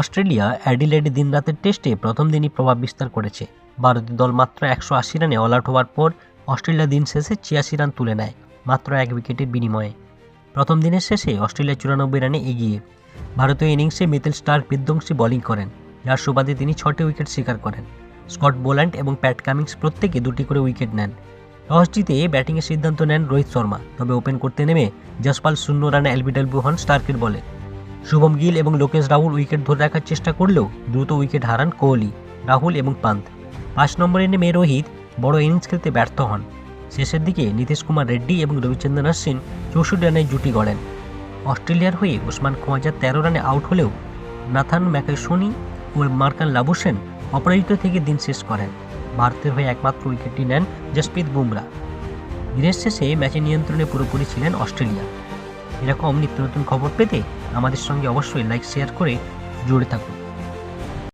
Australia অ্যাডিলেডে দিনরাতের টেস্টে প্রথম দিনই প্রভাব বিস্তার করেছে। ভারতীয় দল মাত্র একশো আশি রানে অল আউট হওয়ার পর অস্ট্রেলিয়া দিন শেষে ছিয়াশি রান তুলে নেয়, মাত্র এক উইকেটের বিনিময়ে। প্রথম দিনের শেষে অস্ট্রেলিয়া চুরানব্বই রানে এগিয়ে ভারতীয় ইনিংসে মিথিল স্টার্ক বিধ্বংসী বোলিং করেন। যার সুবাদে তিনি ছটি উইকেট শিকার করেন। স্কট বোল্যান্ড এবং প্যাট কামিংস প্রত্যেকে দুটি করে উইকেট নেন। টস জিতে ব্যাটিংয়ের সিদ্ধান্ত নেন রোহিত শর্মা। তবে ওপেন করতে নেমে জসপাল শূন্য রানে এলবিডব্লিউ হন স্টার্কের বলে। শুভম গিল এবং লোকেশ রাহুল উইকেট ধরে রাখার চেষ্টা করলেও দ্রুত উইকেট হারান কোহলি, রাহুল এবং পান্ত পাঁচ নম্বরে নেমে রোহিত বড় ইনিংস খেলতে ব্যর্থ হন। শেষের দিকে নীতিশ কুমার রেড্ডি এবং রবিচন্দ্রন অশ্বিন চৌষট্টি রানে জুটি গড়েন। অস্ট্রেলিয়ার হয়ে ওসমান খোয়াজা তেরো রানে আউট হলেও নাথান ম্যাকাইসোনি ও মার্কান লাবুসেন অপরাজিত থেকে দিন শেষ করেন। ভারতের হয়ে একমাত্র উইকেটটি নেন জসপ্রীত বুমরা। দিনের শেষে ম্যাচের নিয়ন্ত্রণে পুরোপুরি ছিলেন অস্ট্রেলিয়া। এরকম নিত্য নতুন খবর পেতে আমাদের সঙ্গে অবশ্যই লাইক শেয়ার করে জুড়ে থাকুন।